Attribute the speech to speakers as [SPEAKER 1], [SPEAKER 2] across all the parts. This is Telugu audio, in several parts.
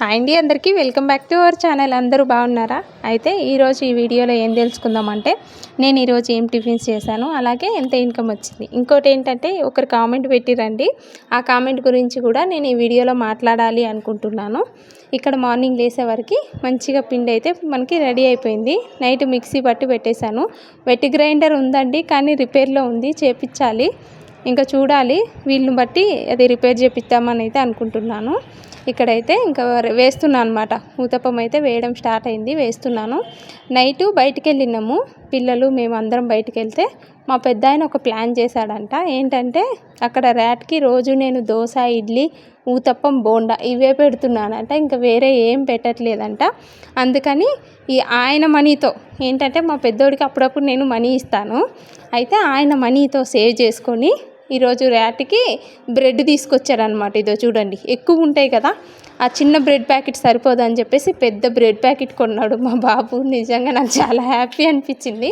[SPEAKER 1] హాయ్ అండి అందరికీ. Welcome back to our channel. అందరూ బాగున్నారా? అయితే ఈరోజు ఈ వీడియోలో ఏం తెలుసుకుందామంటే నేను ఈరోజు ఏం టిఫిన్స్ చేశాను అలాగే ఎంత ఇన్కమ్ వచ్చింది. ఇంకోటి ఏంటంటే ఒకరు కామెంట్ పెట్టిరండి. ఆ కామెంట్ గురించి కూడా నేను ఈ వీడియోలో మాట్లాడాలి అనుకుంటున్నాను. ఇక్కడ మార్నింగ్ లేసేవరకు మంచిగా పిండి అయితే మనకి రెడీ అయిపోయింది. నైట్ మిక్సీ పట్టి పెట్టేశాను. వెట్ గ్రైండర్ ఉందండి కానీ రిపేర్లో ఉంది చేపించాలి ఇంకా చూడాలి వీళ్ళని బట్టి అది రిపేర్ చేపిద్దామని అయితే అనుకుంటున్నాను. ఇక్కడైతే ఇంకా వేస్తున్నాను అనమాట ఊతప్పం అయితే వేయడం స్టార్ట్ అయింది వేస్తున్నాను. నైటు బయటికి వెళ్ళినాము పిల్లలు మేము అందరం బయటికి వెళ్తే మా పెద్ద ఆయన ఒక ప్లాన్ చేశాడంట. ఏంటంటే అక్కడ ర్యాట్కి రోజు నేను దోశ ఇడ్లీ ఊతప్పం బోండా ఇవే పెడుతున్నానంట. ఇంకా వేరే ఏం పెట్టట్లేదంట. అందుకని ఈ ఆయన మనీతో ఏంటంటే మా పెద్దోడికి అప్పుడప్పుడు నేను మనీ ఇస్తాను. అయితే ఆయన మనీతో సేవ్ చేసుకొని ఈరోజు ర్యాట్కి బ్రెడ్ తీసుకొచ్చారనమాట ఇదో చూడండి ఎక్కువ ఉంటాయి కదా. ఆ చిన్న బ్రెడ్ ప్యాకెట్ సరిపోదని చెప్పేసి పెద్ద బ్రెడ్ ప్యాకెట్ కొన్నాడు మా బాబు. నిజంగా నాకు చాలా హ్యాపీ అనిపించింది.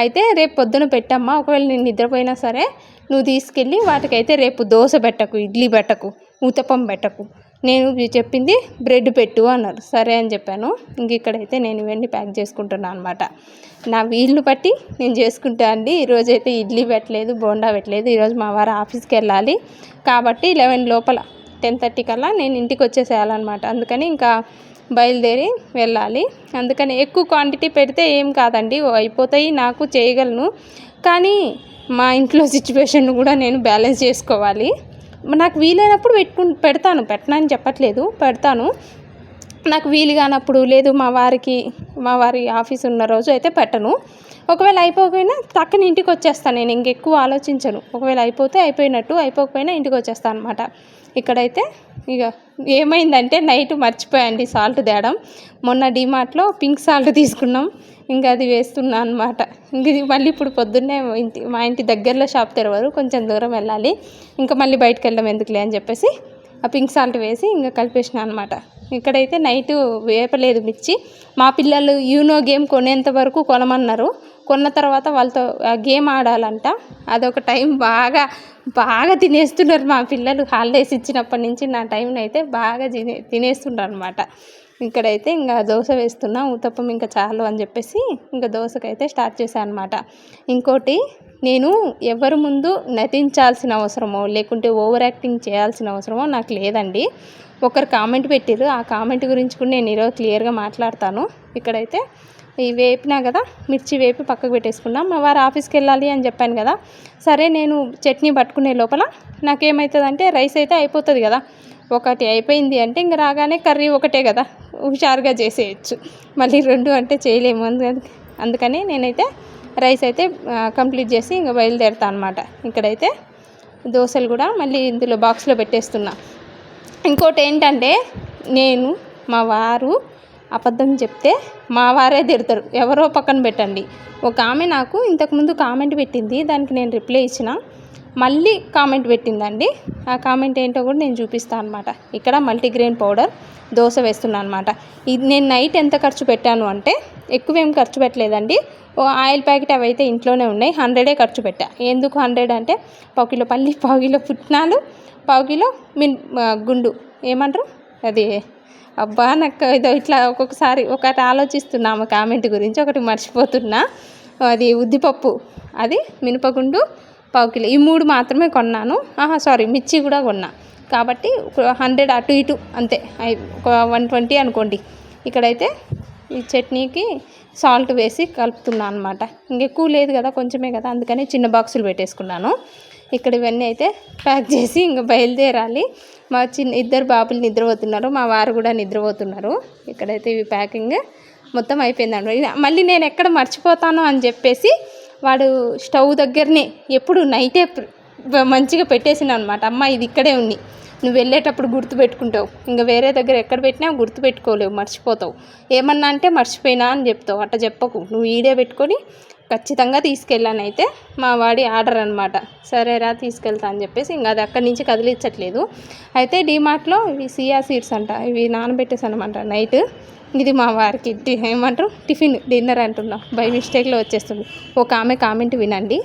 [SPEAKER 1] అయితే రేపు పొద్దున పెట్టమ్మా ఒకవేళ నేను నిద్రపోయినా సరే నువ్వు తీసుకెళ్ళి వాటికైతే రేపు దోశ పెట్టకు ఇడ్లీ పెట్టకు ఊతప్పం పెట్టకు. నేను చెప్పింది బ్రెడ్ పెట్టు అన్నారు. సరే అని చెప్పాను. ఇంక ఇక్కడైతే నేను ఇవన్నీ ప్యాక్ చేసుకుంటున్నాను అనమాట నా వీళ్ళు బట్టి నేను చేసుకుంటా అండి. ఈరోజైతే ఇడ్లీ పెట్టలేదు బోండా పెట్టలేదు. ఈరోజు మా వారు ఆఫీస్కి వెళ్ళాలి. కాబట్టి లెవెన్ లోపల టెన్ థర్టీ కల్లా నేను ఇంటికి వచ్చేసేయాలన్నమాట. అందుకని ఇంకా బయలుదేరి వెళ్ళాలి. అందుకని ఎక్కువ క్వాంటిటీ పెడితే ఏం కాదండి. అయిపోతాయి నాకు చేయగలను. కానీ మా ఇంట్లో సిచ్యువేషన్ కూడా నేను బ్యాలెన్స్ చేసుకోవాలి. నాకు వీలైనప్పుడు పెట్టుకు పెడతాను. పెట్టనని చెప్పట్లేదు. పెడతాను. నాకు వీలు కానప్పుడు లేదు మా వారికి మా వారి ఆఫీస్ ఉన్న రోజు అయితే పెట్టను. ఒకవేళ అయిపోకపోయినా తక్కని ఇంటికి వచ్చేస్తాను నేను. ఇంకెక్కువ ఆలోచించను. ఒకవేళ అయిపోతే అయిపోయినట్టు అయిపోకపోయినా ఇంటికి వచ్చేస్తాను అనమాట ఇక్కడైతే ఇక ఏమైందంటే నైట్ మర్చిపోయాండి సాల్ట్ తేడం. మొన్న డిమార్ట్లో పింక్ సాల్ట్ తీసుకున్నాం. ఇంకా అది వేస్తున్నా అనమాట ఇంక ఇది మళ్ళీ ఇప్పుడు పొద్దున్నే ఇంటి మా ఇంటి దగ్గరలో షాప్ తెరవరు కొంచెం దూరం వెళ్ళాలి. ఇంకా మళ్ళీ బయటకు వెళ్ళడం ఎందుకులే అని చెప్పేసి ఆ పింక్ సాల్ట్ వేసి ఇంకా కలిపేసిన అనమాట ఇక్కడైతే నైట్ వేపలేదు మిర్చి. మా పిల్లలు యూనో గేమ్ కొనేంత వరకు కొనమన్నారు. కొన్న తర్వాత వాళ్ళతో గేమ్ ఆడాలంట. అదొక టైం బాగా బాగా తినేస్తున్నారు మా పిల్లలు. హాలిడేస్ ఇచ్చినప్పటి నుంచి నా టైంని అయితే బాగా తినే తినేస్తుండ్రు అనమాట ఇక్కడైతే ఇంకా దోశ వేస్తున్నా ఊతప్పం ఇంకా చాలు అని చెప్పేసి ఇంకా దోశకైతే స్టార్ట్ చేశాను అనమాట ఇంకోటి నేను ఎవరి ముందు నటించాల్సిన అవసరమో లేకుంటే ఓవర్ యాక్టింగ్ చేయాల్సిన అవసరమో నాకు లేదండి. ఒకరు కామెంట్ పెట్టారు ఆ కామెంట్ గురించి కూడా నేను ఈరోజు క్లియర్గా మాట్లాడతాను. ఇక్కడైతే వేపినా కదా మిర్చి వేపి పక్కకు పెట్టేసుకున్నాం మా వారు ఆఫీస్కి వెళ్ళాలి అని చెప్పాను కదా. సరే నేను చట్నీ పట్టుకునే లోపల నాకేమవుతుందంటే రైస్ అయితే అయిపోతుంది కదా. ఒకటి అయిపోయింది అంటే ఇంక రాగానే కర్రీ ఒకటే కదా. హుషారుగా చేసేయచ్చు. మళ్ళీ రెండు అంటే చేయలేము. అందుకని నేనైతే రైస్ అయితే కంప్లీట్ చేసి ఇంకా బయలుదేరుతా అనమాట ఇక్కడైతే దోశలు కూడా మళ్ళీ ఇందులో బాక్స్లో పెట్టేస్తున్నా. ఇంకోటి ఏంటంటే నేను మా వారు అబద్ధం చెప్తే మా వారే తిడతారు. ఎవరో పక్కన పెట్టండి. ఒక ఆమె నాకు ఇంతకుముందు కామెంట్ పెట్టింది. దానికి నేను రిప్లై ఇచ్చిన. మళ్ళీ కామెంట్ పెట్టిందండి. ఆ కామెంట్ ఏంటో కూడా నేను చూపిస్తాను అనమాట ఇక్కడ మల్టీగ్రెయిన్ పౌడర్ దోశ వేస్తున్నాను అనమాట ఇది నేను నైట్ ఎంత ఖర్చు పెట్టాను అంటే ఎక్కువ ఏం ఖర్చు పెట్టలేదండి. ఓ ఆయిల్ ప్యాకెట్ అవి అయితే ఇంట్లోనే ఉన్నాయి. హండ్రెడే ఖర్చు పెట్టా. ఎందుకు హండ్రెడ్ అంటే పావు కిలో పల్లి పావు కిలో పుట్నాలు పావు కిలో మిన్ గుండు. ఏమంటారు? అది అబ్బా నాకు ఏదో ఇట్లా ఒక్కొక్కసారి ఒకటి ఆలోచిస్తున్నాము కామెంట్ గురించి ఒకటి మర్చిపోతున్నా. అది ఉద్దిపప్పు అది మినపగుండు పావు కిలో. ఈ మూడు మాత్రమే కొన్నాను. ఆహా సారీ మిర్చి కూడా కొన్నా. కాబట్టి హండ్రెడ్ అటు ఇటు అంతే. ఒక వన్ ట్వంటీ అనుకోండి. ఇక్కడైతే ఈ చట్నీకి సాల్ట్ వేసి కలుపుతున్నాను అనమాట ఇంకెక్కువ లేదు కదా కొంచెమే కదా అందుకని చిన్న బాక్సులు పెట్టేసుకున్నాను. ఇక్కడ ఇవన్నీ అయితే ప్యాక్ చేసి ఇంకా బయలుదేరాలి. మా చిన్న ఇద్దరు బాబులు నిద్రపోతున్నారు మా వారు కూడా నిద్రపోతున్నారు. ఇక్కడైతే ఇవి ప్యాకింగ్ మొత్తం అయిపోయిందండి. మళ్ళీ నేను ఎక్కడ మర్చిపోతాను అని చెప్పేసి వాడు స్టవ్ దగ్గరనే ఎప్పుడు నైటే మంచిగా పెట్టేసిన అనమాట అమ్మ ఇది ఇక్కడే ఉంది. నువ్వు వెళ్ళేటప్పుడు గుర్తుపెట్టుకుంటావు ఇంకా వేరే దగ్గర ఎక్కడ పెట్టినా గుర్తు పెట్టుకోలేవు మర్చిపోతావు. ఏమన్నా అంటే మర్చిపోయినా అని చెప్తావు. అట్ట చెప్పకు. నువ్వు ఈడే పెట్టుకొని ఖచ్చితంగా తీసుకెళ్ళానైతే మా వాడి ఆర్డర్ అనమాట సరేరా తీసుకెళ్తా అని చెప్పేసి ఇంకా అది అక్కడి నుంచి కదిలించట్లేదు. అయితే డీమార్ట్లో ఇవి సియా సీడ్స్ అంట ఇవి నానబెట్టేసి అనమాట నైట్. ఇది మా వారికి ఏమంటారు? టిఫిన్ డిన్నర్ అంటున్నాం. బై మిస్టేక్లో వచ్చేస్తుంది. ఒక ఆమె కామెంట్ వినండి.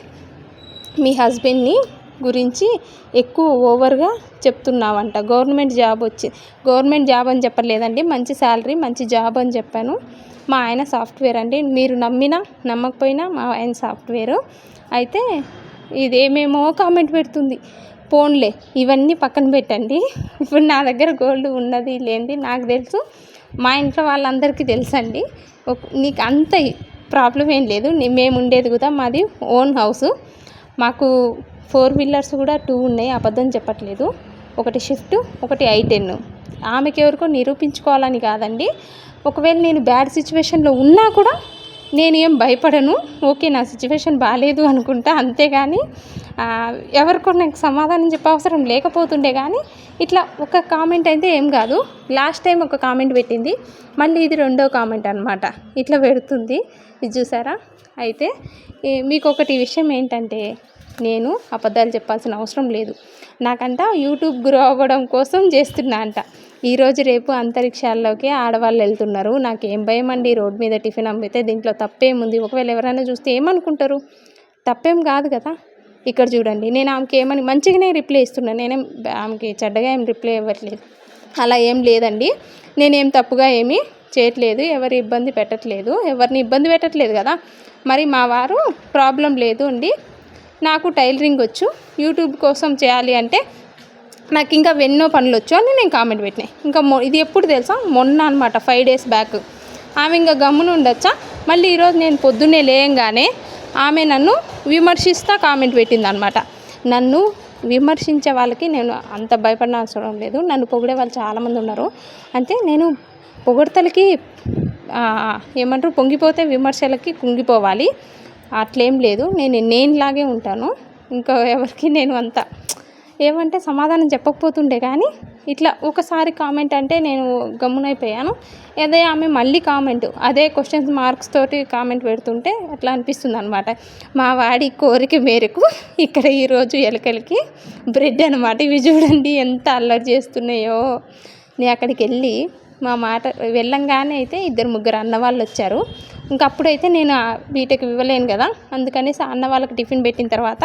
[SPEAKER 1] మీ హస్బెండ్ని గురించి ఎక్కువ ఓవర్గా చెప్తున్నావంట. గవర్నమెంట్ జాబ్ వచ్చి గవర్నమెంట్ జాబ్ అని చెప్పలేదండి. మంచి శాలరీ మంచి జాబ్ అని చెప్పాను. మా ఆయన సాఫ్ట్వేర్ అండి. మీరు నమ్మినా నమ్మకపోయినా మా ఆయన సాఫ్ట్వేరు. అయితే ఇదేమేమో కామెంట్ పెడుతుంది. పోన్లే ఇవన్నీ పక్కన పెట్టండి. ఇప్పుడు నా దగ్గర గోల్డ్ ఉన్నది లేనిది నాకు తెలుసు. మా ఇంట్లో వాళ్ళందరికీ తెలుసండి. నీకు అంత ప్రాబ్లం ఏం లేదు. మేము ఉండేది కూడా మాది ఓన్ హౌస్. మాకు ఫోర్ వీలర్స్ కూడా టూ ఉన్నాయి అబద్ధం చెప్పట్లేదు. ఒకటి షిఫ్ట్ ఒకటి ఐ టెన్. ఆమెకి ఎవరికో నిరూపించుకోవాలని కాదండి. ఒకవేళ నేను బ్యాడ్ సిచ్యువేషన్లో ఉన్నా కూడా నేను ఏం భయపడను. ఓకే నా సిచ్యువేషన్ బాగాలేదు అనుకుంటా అంతేగాని ఎవరికో నాకు సమాధానం చెప్పవసరం లేకపోతుండే కానీ ఇట్లా ఒక కామెంట్ అయితే ఏం కాదు. లాస్ట్ టైం ఒక కామెంట్ పెట్టింది. మళ్ళీ ఇది రెండో కామెంట్ అనమాట ఇట్లా పెడుతుంది. ఇది చూసారా? అయితే మీకు ఒకటి విషయం ఏంటంటే నేను అబద్ధాలు చెప్పాల్సిన అవసరం లేదు. నాకంట యూట్యూబ్ గ్రో అవ్వడం కోసం చేస్తున్నా అంట. ఈరోజు రేపు అంతరిక్షాల్లోకి ఆడవాళ్ళు వెళ్తున్నారు. నాకేం భయం అండి? రోడ్ మీద టిఫిన్ అమ్మితే దీంట్లో తప్పేముంది? ఒకవేళ ఎవరైనా చూస్తే ఏమనుకుంటారు? తప్పేం కాదు కదా? ఇక్కడ చూడండి. నేను ఆమెకి ఏమని మంచిగానే రిప్లై ఇస్తున్నాను నేనేం ఆమెకి చెడ్డగా ఏం రిప్లై ఇవ్వట్లేదు. అలా ఏం లేదండి. నేనేం తప్పుగా ఏమీ చేయట్లేదు. ఎవరి ఇబ్బంది పెట్టట్లేదు. ఎవరిని ఇబ్బంది పెట్టట్లేదు కదా? మరి మా వారు ప్రాబ్లం లేదు అండి. నాకు టైలరింగ్ వచ్చు యూట్యూబ్ కోసం చేయాలి అంటే నాకు ఇంకా ఎన్నో పనులు వచ్చు అని నేను కామెంట్ పెట్టినాయి ఇంకా మొ ఇది ఎప్పుడు తెలుసా? మొన్న అనమాట ఫైవ్ డేస్ బ్యాక్ ఆమె ఇంకా గమ్మున ఉండొచ్చా? మళ్ళీ ఈరోజు నేను పొద్దున్నే లేయంగానే ఆమె నన్ను విమర్శిస్తా కామెంట్ పెట్టింది అనమాట నన్ను విమర్శించే వాళ్ళకి నేను అంత భయపడిన అవసరం లేదు. నన్ను పొగిడే వాళ్ళు చాలామంది ఉన్నారు. అంటే నేను పొగడతలకి ఏమంటారు పొంగిపోతే విమర్శలకి కుంగిపోవాలి. అట్లేం లేదు. నేను నేనులాగే ఉంటాను. ఇంకా ఎవరికి నేను అంత ఏమంటే సమాధానం చెప్పకపోతుండే కానీ ఇట్లా ఒకసారి కామెంట్ అంటే నేను గమ్మునైపోయాను. అదే ఆమె మళ్ళీ కామెంట్ అదే క్వశ్చన్స్ మార్క్స్ తోటి కామెంట్ పెడుతుంటే అట్లా అనిపిస్తుంది అనమాట మా వాడి కోరిక మేరకు ఇక్కడ ఈరోజు ఎలకలకి బ్రెడ్ అనమాట ఇవి చూడండి ఎంత అల్లరి చేస్తున్నాయో. నేను అక్కడికి వెళ్ళి మా మాట వెళ్ళంగానే అయితే ఇద్దరు ముగ్గురు అన్న వాళ్ళు వచ్చారు. ఇంకా అప్పుడైతే నేను వీటికి ఇవ్వలేను కదా అందుకనేసి అన్న వాళ్ళకి టిఫిన్ పెట్టిన తర్వాత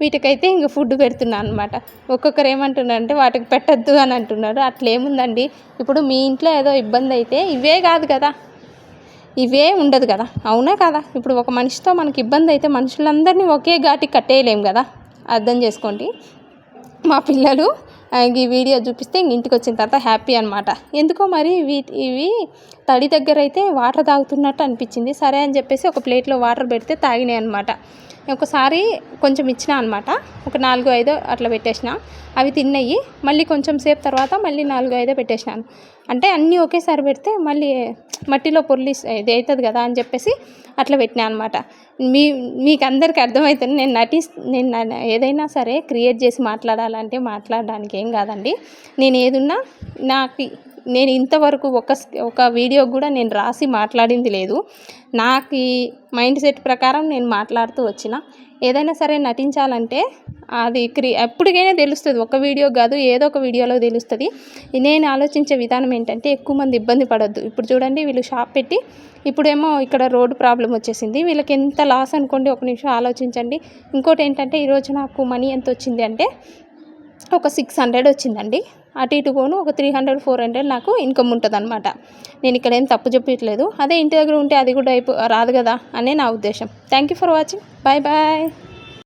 [SPEAKER 1] వీటికైతే ఇంక ఫుడ్ పెడుతున్నాను అనమాట ఒక్కొక్కరు ఏమంటున్నారంటే వాటికి పెట్టద్దు అని అంటున్నారు. అట్లేముందండి ఇప్పుడు మీ ఇంట్లో ఏదో ఇబ్బంది అయితే ఇవే కాదు కదా. ఇవే ఉండదు కదా. అవునా కదా? ఇప్పుడు ఒక మనిషితో మనకి ఇబ్బంది అయితే మనుషులందరినీ ఒకే ఘాటికి కట్టేయలేము కదా? అర్థం చేసుకోండి. మా పిల్లలు ఈ వీడియో చూపిస్తే ఇంక ఇంటికి వచ్చిన తర్వాత హ్యాపీ అనమాట ఎందుకో మరి వీటి ఇవి తడి దగ్గర అయితే వాటర్ తాగుతున్నట్టు అనిపించింది. సరే అని చెప్పేసి ఒక ప్లేట్లో వాటర్ పెడితే తాగినాయి అనమాట ఒకసారి కొంచెం ఇచ్చిన అనమాట ఒక నాలుగు ఐదో అట్లా పెట్టేసిన. అవి తిన్నయ్యి మళ్ళీ కొంచెం సేపు తర్వాత మళ్ళీ నాలుగు ఐదో పెట్టేసినాను. అంటే అన్నీ ఒకేసారి పెడితే మళ్ళీ మట్టిలో పొర్లి ఇది అవుతుంది కదా అని చెప్పేసి అట్లా పెట్టినా అనమాట మీ మీకు అందరికీ అర్థమవుతుంది నేను నటి నేను ఏదైనా సరే క్రియేట్ చేసి మాట్లాడాలంటే మాట్లాడడానికి ఏం కాదండి. నేను ఏదున్నా నాకు నేను ఇంతవరకు ఒక ఒక వీడియో కూడా నేను రాసి మాట్లాడింది లేదు. నాకు ఈ మైండ్ సెట్ ప్రకారం నేను మాట్లాడుతూ వచ్చిన. ఏదైనా సరే నటించాలంటే అది క్రి ఎప్పటికైనా తెలుస్తుంది. ఒక వీడియో కాదు ఏదో ఒక వీడియోలో తెలుస్తుంది. నేను ఆలోచించే విధానం ఏంటంటే ఎక్కువ మంది ఇబ్బంది పడద్దు. ఇప్పుడు చూడండి వీళ్ళు షాప్ పెట్టి ఇప్పుడేమో ఇక్కడ రోడ్డు ప్రాబ్లం వచ్చేసింది. వీళ్ళకి ఎంత లాస్ అనుకోండి ఒక నిమిషం ఆలోచించండి. ఇంకోటి ఏంటంటే ఈరోజు నాకు మనీ ఎంత వచ్చింది అంటే ఒక సిక్స్ హండ్రెడ్ వచ్చిందండి. అటు ఇటు పోను ఒక త్రీ హండ్రెడ్ ఫోర్ హండ్రెడ్ నాకు ఇన్కమ్ ఉంటుంది అనమాట నేను ఇక్కడ ఏం తప్పు చెప్పట్లేదు అదే ఇంటి దగ్గర ఉంటే అది కూడా అయిపో రాదు కదా అనే నా ఉద్దేశం. Thank you for watching bye bye